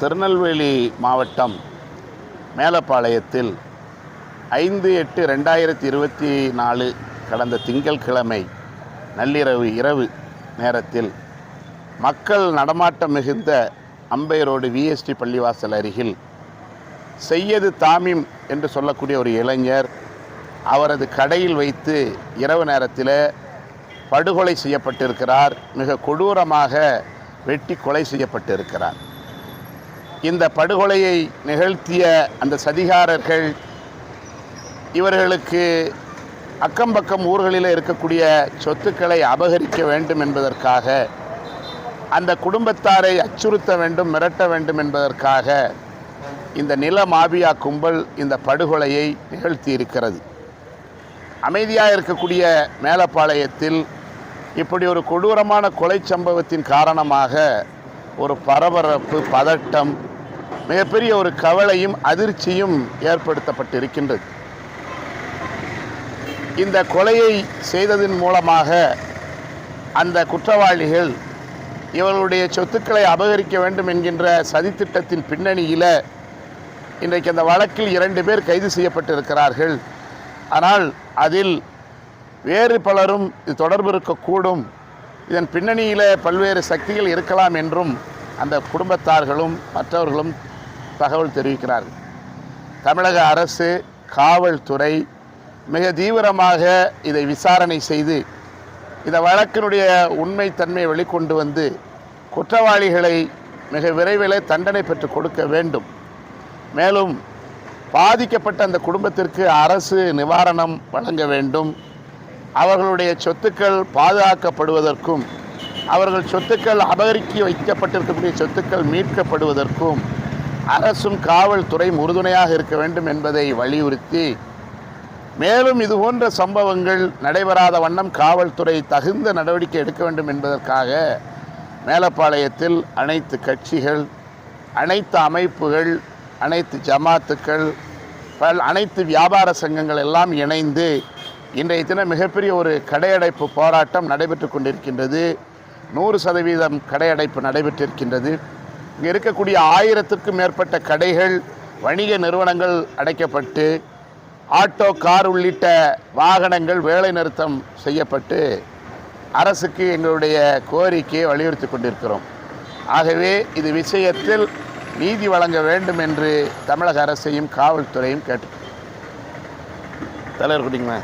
திருநெல்வேலி மாவட்டம் மேலப்பாளையத்தில் ஐந்து எட்டு ரெண்டாயிரத்தி இருபத்தி நாலு கடந்த திங்கட்கிழமை நள்ளிரவு இரவு நேரத்தில் மக்கள் நடமாட்டம் மிகுந்த அம்பையரோடு விஎஸ்டி பள்ளிவாசல் அருகில் செய்யது தாமிம் என்று சொல்லக்கூடிய ஒரு இளைஞர் அவரது கடையில் வைத்து இரவு நேரத்தில் படுகொலை செய்யப்பட்டிருக்கிறார். மிக கொடூரமாக வெட்டி கொலை செய்யப்பட்டு இருக்கிறார் இந்த படுகொலையை நிகழ்த்திய அந்த சதிகாரர்கள் இவர்களுக்கு அக்கம் பக்கம் ஊர்களில் இருக்கக்கூடிய சொத்துக்களை அபகரிக்க வேண்டும் என்பதற்காக அந்த குடும்பத்தாரை அச்சுறுத்த வேண்டும் மிரட்ட வேண்டும் என்பதற்காக இந்த நில மாபியா கும்பல் இந்த படுகொலையை நிகழ்த்தி இருக்கிறது அமைதியாக இருக்கக்கூடிய மேலப்பாளையத்தில் இப்படி ஒரு கொடூரமான கொலை சம்பவத்தின் காரணமாக ஒரு பரபரப்பு பதட்டம் மிகப்பெரிய ஒரு கவலையும் அதிர்ச்சியும் ஏற்படுத்தப்பட்டிருக்கின்றது. இந்த கொலையை செய்ததன் மூலமாக அந்த குற்றவாளிகள் இவர்களுடைய சொத்துக்களை அபகரிக்க வேண்டும் என்கின்ற சதித்திட்டத்தின் பின்னணியில் இன்றைக்கு அந்த வழக்கில் இரண்டு பேர் கைது செய்யப்பட்டிருக்கிறார்கள். ஆனால் அதில் வேறு பலரும் இது தொடர்பு இருக்கக்கூடும். இதன் பின்னணியில் பல்வேறு சக்திகள் இருக்கலாம் என்றும் அந்த குடும்பத்தார்களும் மற்றவர்களும் தகவல் தெரிவிக்கிறார்கள். தமிழக அரசு காவல்துறை மிக தீவிரமாக இதை விசாரணை செய்து இந்த வழக்கினுடைய உண்மைத்தன்மையை வெளிக்கொண்டு வந்து குற்றவாளிகளை மிக விரைவில் தண்டனை பெற்று கொடுக்க வேண்டும். மேலும் பாதிக்கப்பட்ட அந்த குடும்பத்திற்கு அரசு நிவாரணம் வழங்க வேண்டும். அவர்களுடைய சொத்துக்கள் பாதுகாக்கப்படுவதற்கும் அவர்கள் சொத்துக்கள் அபகரிக்க வைக்கப்பட்டிருக்கக்கூடிய சொத்துக்கள் மீட்கப்படுவதற்கும் அரசும் காவல்துறையும் உறுதுணையாக இருக்க வேண்டும் என்பதை வலியுறுத்தி மேலும் இது போன்ற சம்பவங்கள் நடைபெறாத வண்ணம் காவல்துறை தகுந்த நடவடிக்கை எடுக்க வேண்டும் என்பதற்காக மேலப்பாளையத்தில் அனைத்து கட்சிகள் அனைத்து அமைப்புகள் அனைத்து ஜமாத்துக்கள் பல் அனைத்து வியாபார சங்கங்கள் எல்லாம் இணைந்து இன்றைய தினம் மிகப்பெரிய ஒரு கடையடைப்பு போராட்டம் நடைபெற்று கொண்டிருக்கின்றது. நூறு சதவீதம் கடையடைப்பு நடைபெற்றிருக்கின்றது. இங்கே இருக்கக்கூடிய ஆயிரத்துக்கும் மேற்பட்ட கடைகள் வணிக நிறுவனங்கள் அடைக்கப்பட்டு ஆட்டோ கார் உள்ளிட்ட வாகனங்கள் வேலை நிறுத்தம் செய்யப்பட்டு அரசுக்கு எங்களுடைய கோரிக்கையை வலியுறுத்தி கொண்டிருக்கிறோம். ஆகவே இது விஷயத்தில் நீதி வழங்க வேண்டும் என்று தமிழக அரசையும் காவல்துறையும் கேட்டு தலைவர் குடிங்களா